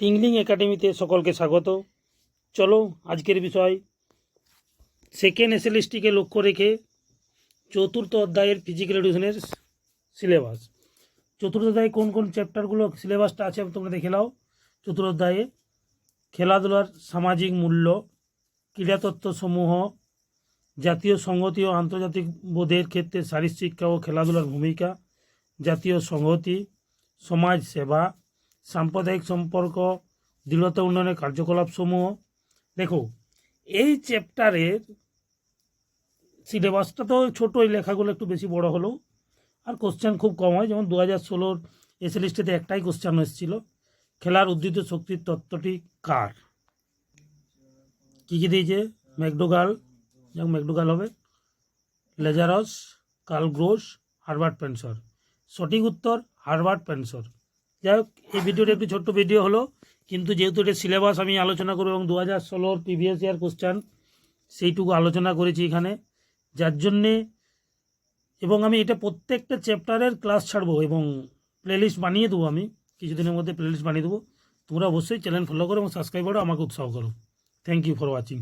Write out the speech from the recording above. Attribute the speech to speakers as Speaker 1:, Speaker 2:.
Speaker 1: Tingling একাডেমিতে সকলকে স্বাগত। চলো আজকের বিষয় সেকেন্ড এসএলএসটিকে লক্ষ্য রেখে চতুর্থ অধ্যায়ের ফিজিক্যাল এডুকেশনের সিলেবাস চতুর্থ অধ্যায়ে কোন কোন চ্যাপ্টারগুলো সিলেবাসটা আছে তোমরা দেখে নাও। চতুর্থ অধ্যায়ে খেলাধুলার সামাজিক মূল্য ক্রীড়াতত্ত্ব সমূহ জাতীয় সংহতি ও আন্তর্জাতিক বোধের ক্ষেত্রে শারীর শিক্ষা ও খেলাধুলার ভূমিকা, জাতীয় সংহতি সমাজ সেবা সাম্প্রদায়িক সম্পর্ক, দৃঢ়তা উন্নয়নের কার্যকলাপসমূহ দেখো, এই চ্যাপ্টারের সিলেবাসটা তো ছোটো, এই লেখাগুলো একটু বেশি বড় হলেও। আর কোশ্চেন খুব কম হয়, যেমন দু হাজার ষোলোর এসে লিস্টেতে একটাই কোশ্চেন এসেছিল, খেলার উদ্ভিদ শক্তির তত্ত্বটি কার? কী কী দিয়েছে? ম্যাকডোগাল যেমন ম্যাকডোগাল হবে। Lazarus, Karl Groos Herbert Spencer. সঠিক উত্তর হারবার্ট পেন্সর। যাই হোক, এই ভিডিওটা একটু ছোট্ট ভিডিও হলো, কিন্তু যেহেতু এটা সিলেবাস আমি আলোচনা করব এবং দু হাজার ষোলোর প্রিভিয়াস ইয়ার কোশ্চেন, সেইটুকু আলোচনা করেছি এখানে। যার জন্যে এবং আমি এটা প্রত্যেকটা চ্যাপ্টারের ক্লাস ছাড়বো এবং প্লেলিস্ট বানিয়ে দেবো আমি, কিছুদিনের মধ্যে প্লেলিস্ট বানিয়ে দেবো। তোমরা অবশ্যই চ্যানেল ফলো করো এবং সাবস্ক্রাইব করো, আমাকে উৎসাহ করো। Thank you for watching